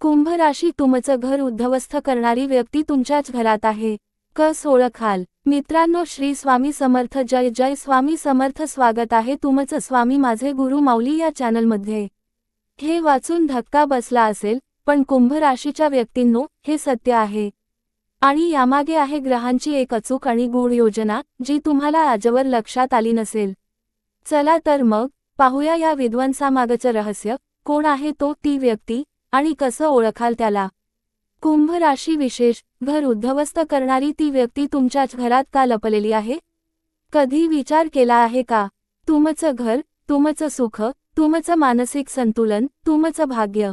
कुंभ राशी तुमचं घर उद्ध्वस्त करणारी व्यक्ती तुमच्याच घरात आहे. कस ओळखाल मित्रांनो श्री स्वामी समर्थ जय जय स्वामी समर्थ स्वागत आहे तुमचं स्वामी माझे गुरु माऊली या चॅनलमध्ये. हे वाचून धक्का बसला असेल पण कुंभ राशीच्या व्यक्तींनो हे सत्य आहे. आणि यामागे आहे ग्रहांची एक अचूक आणि गूढ योजना जी तुम्हाला आजवर लक्षात आली नसेल. चला तर मग पाहूया या विद्वांसामागचं रहस्य कोण आहे तो ती व्यक्ती? आणि कसं ओळखाल त्याला? कुंभ राशी विशेष घर उद्ध्वस्त करणारी ती व्यक्ती तुमच्याच घरात का लपलेली आहे? कधी विचार केला आहे का? तुमचं घर तुमचं सुख तुमचं मानसिक संतुलन तुमचं भाग्य.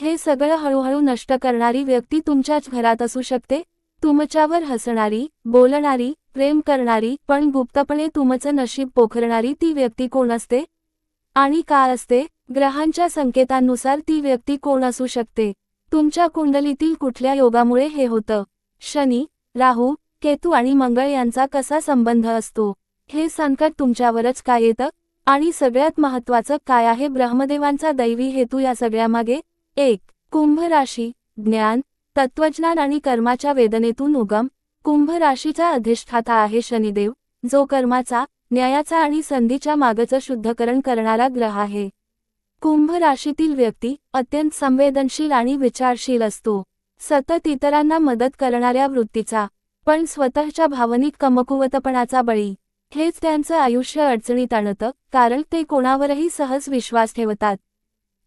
हे सगळं हळूहळू नष्ट करणारी व्यक्ती तुमच्याच घरात असू शकते. तुमच्यावर हसणारी बोलणारी प्रेम करणारी पण गुप्तपणे तुमचं नशीब पोखरणारी ती व्यक्ती कोण असते? आणि का असते? ग्रहांच्या संकेतांनुसार ती व्यक्ती कोण असू शकते? तुमच्या कुंडलीतील कुठल्या योगामुळे हे होतं? शनी राहू केतू आणि मंगळ यांचा कसा संबंध असतो? हे संकट तुमच्यावरच काय येतं? आणि सगळ्यात महत्वाचं काय आहे? ब्रह्मदेवांचा दैवी हेतू या सगळ्यामागे एक कुंभ राशी ज्ञान तत्वज्ञान आणि कर्माच्या वेदनेतून उगम कुंभ राशीचा अधिष्ठाता आहे शनिदेव जो कर्माचा न्यायाचा आणि संधीच्या मागचं शुद्धकरण करणारा ग्रह आहे. कुंभ राशीतील व्यक्ती अत्यंत संवेदनशील आणि विचारशील असतो. सतत इतरांना मदत करणाऱ्या वृत्तीचा पण स्वतःच्या भावनिक कमकुवतपणाचा बळी. हेच त्यांचं आयुष्य अडचणीत आणतं कारण ते कोणावरही सहज विश्वास ठेवतात.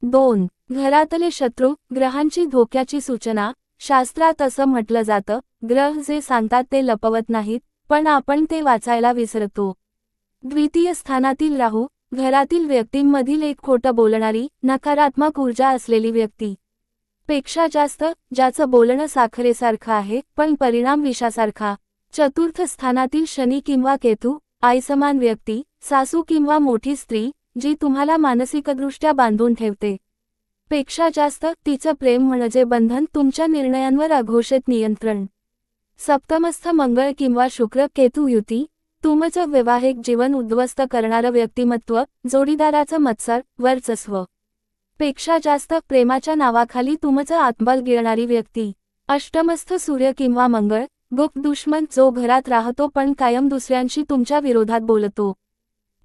दोन घरातले शत्रू ग्रहांची धोक्याची सूचना. शास्त्रात असं म्हटलं जातं ग्रह जे सांगतात ते लपवत नाहीत पण आपण ते वाचायला विसरतो. द्वितीय स्थानातील राहू घरातील व्यक्तींमधील एक खोटं बोलणारी नकारात्मक ऊर्जा असलेली व्यक्ती. पेक्षा जास्त ज्याचं बोलणं साखरेसारखं आहे पण परिणाम विषासारखा. चतुर्थ स्थानातील शनी किंवा केतू आईसमान व्यक्ती सासू किंवा मोठी स्त्री जी तुम्हाला मानसिकदृष्ट्या बांधून ठेवते. पेक्षा जास्त तिचं प्रेम म्हणजे बंधन तुमच्या निर्णयांवर अघोषित नियंत्रण. सप्तमस्थ मंगळ किंवा शुक्र केतू युती तुमचं वैवाहिक जीवन उद्ध्वस्त करणारं व्यक्तिमत्व जोडीदाराचं मत्सर वर्चस्व. पेक्षा जास्त प्रेमाच्या नावाखाली तुमचं आत्मबल गिळणारी व्यक्ती. अष्टमस्थ सूर्य किंवा मंगळ गुप्त दुश्मन जो घरात राहतो पण कायम दुसऱ्यांशी तुमच्या विरोधात बोलतो.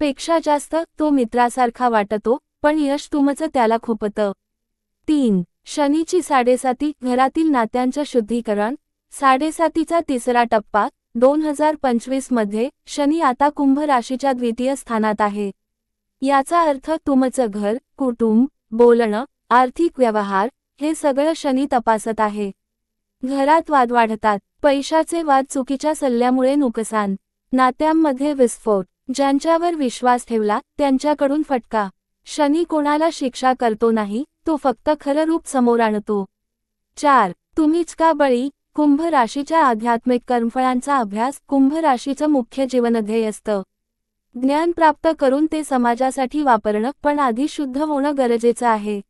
पेक्षा जास्त तो मित्रासारखा वाटतो पण यश तुमचं त्याला खुपतं. तीन शनीची साडेसाती घरातील नात्यांचं शुद्धीकरण. साडेसातीचा तिसरा टप्पा दोन हजार पंचवीसमध्ये शनी आता कुंभ राशीच्या द्वितीय स्थानात आहे. याचा अर्थ तुमचं घर कुटुंब बोलणं आर्थिक व्यवहार हे सगळं शनी तपासत आहे. घरात वाद वाढतात. पैशाचे वाद चुकीच्या सल्ल्यामुळे नुकसान. नात्यांमध्ये विस्फोट. ज्यांच्यावर विश्वास ठेवला त्यांच्याकडून फटका. शनी कोणाला शिक्षा करतो नाही तो फक्त खरं रूप समोर आणतो. चार. तुम्हीच का बळी कुंभ राशीच्या आध्यात्मिक कर्मफळांचा अभ्यास कुंभ राशीचं मुख्य जीवनध्येय असतं. ज्ञान प्राप्त करून ते समाजासाठी वापरणं पण आधी शुद्ध होणं गरजेचं आहे.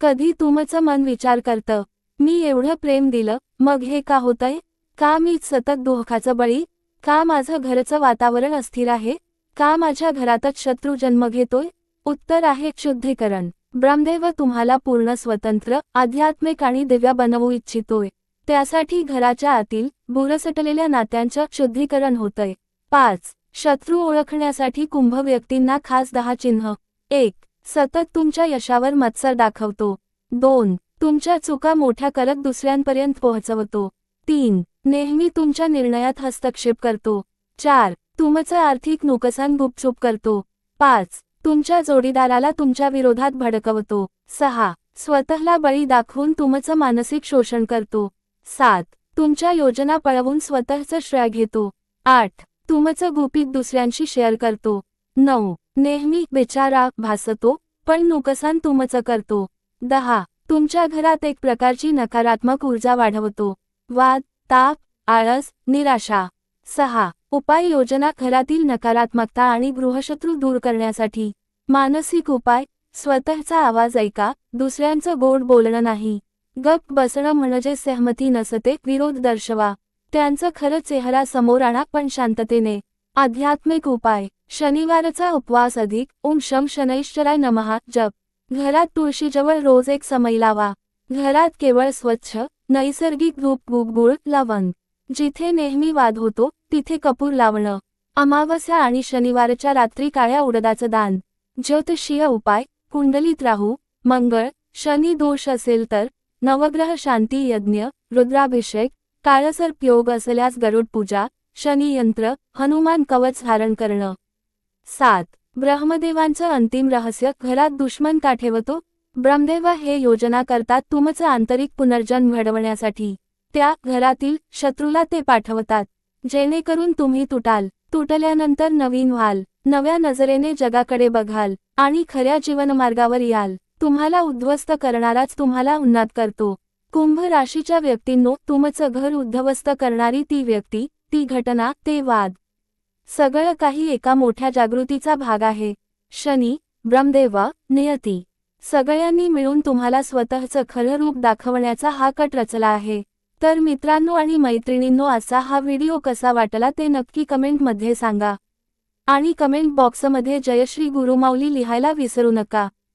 कधी तुमचं मन विचार करतं मी एवढं प्रेम दिलं मग हे का होतंय? का मी सतत दुःखाचं बळी? का माझं घरचं वातावरण अस्थिर आहे? का माझ्या घरातच शत्रू जन्म घेतोय? उत्तर आहे शुद्धीकरण. ब्रह्मदेव तुम्हाला पूर्ण स्वतंत्र आध्यात्मिक आणि दिव्या बनवू इच्छितोय. त्यासाठी घराच्या आतील बुरसटलेल्या नात्यांचं शुद्धीकरण होतंय. पाच. शत्रू ओळखण्यासाठी कुंभ व्यक्तींना खास दहा चिन्ह एक. सतत तुमच्या यशावर मत्सर दाखवतो. दोन. तुमच्या चुका मोठ्या करत दुसऱ्यांपर्यंत पोहोचवतो. तीन. नेहमी तुमच्या निर्णयात हस्तक्षेप करतो. चार. तुमचं आर्थिक नुकसान गुपचूप करतो. पाच. तुमच्या जोडीदाराला तुमच्या विरोधात भडकवतो. सहा. स्वतःला बळी दाखवून तुमचं मानसिक शोषण करतो. सात. तुमच्या योजना पळवून स्वतःचं श्रेय घेतो. आठ. तुमचं गुपित दुसऱ्यांशी शेअर करतो. नऊ. नेहमी बेचारा भासतो पण नुकसान तुमचं करतो. दहा. तुमच्या घरात एक प्रकारची नकारात्मक ऊर्जा वाढवतो. वाद ताप आळस निराशा. सहा. उपाय योजना घरातील नकारात्मकता आणि गृहशत्रू दूर करण्यासाठी. मानसिक उपाय. स्वतःचा आवाज ऐका. दुसऱ्यांचं गोड बोलणं नाही. गप बसणं म्हणजे सहमती नसते विरोध दर्शवा. त्यांचं खरं चेहरा समोर आणा पण शांततेने. आध्यात्मिक उपाय. शनिवारचा उपवास अधिक. ओम शम शनैश्चराय नमहा जप. घरात तुळशीजवळ रोज एक समय लावा. घरात केवळ स्वच्छ नैसर्गिक धूप गुगुळ लवंग. जिथे नेहमी वाद होतो तिथे कपूर लावणं. अमावस्या आणि शनिवारच्या रात्री काळ्या उडदाचं दान. ज्योतिषीय उपाय. कुंडलीत राहू. मंगळ. शनी दोष असेल तर नवग्रह शांती यज्ञ रुद्राभिषेक काळसर्प योग असल्यास गरुड पूजा शनियंत्र हनुमान कवच धारण करणं. सात. ब्रह्मदेवांचं अंतिम रहस्य घरात दुश्मन का ठेवतो? ब्रह्मदेव हे योजना करतात तुमचं आंतरिक पुनर्जन घडवण्यासाठी. त्या घरातील शत्रूला ते पाठवतात. जेणेकरून तुम्ही तुटाल. तुटल्यानंतर नवीन व्हाल. नव्या नजरेने जगाकडे बघाल. आणि खऱ्या जीवनमार्गावर याल. तुम्हाला उद्ध्वस्त करणाराच तुम्हाला उन्नात करतो. कुंभ राशीच्या व्यक्तींनो तुमचं घर उद्ध्वस्त करणारी ती व्यक्ती ती घटना ते वाद. सगळं काही एका मोठ्या जागृतीचा भाग आहे. शनी ब्रह्मदेव नियती. सगळ्यांनी मिळून तुम्हाला स्वतःचं खरं रूप दाखवण्याचा हा कट रचला आहे. तर मित्रांनो आणि मैत्रिणींनो असा हा व्हिडिओ कसा वाटला ते नक्की कमेंटमध्ये सांगा. आणि कमेंट बॉक्समध्ये जयश्री गुरुमाऊली लिहायला विसरू नका.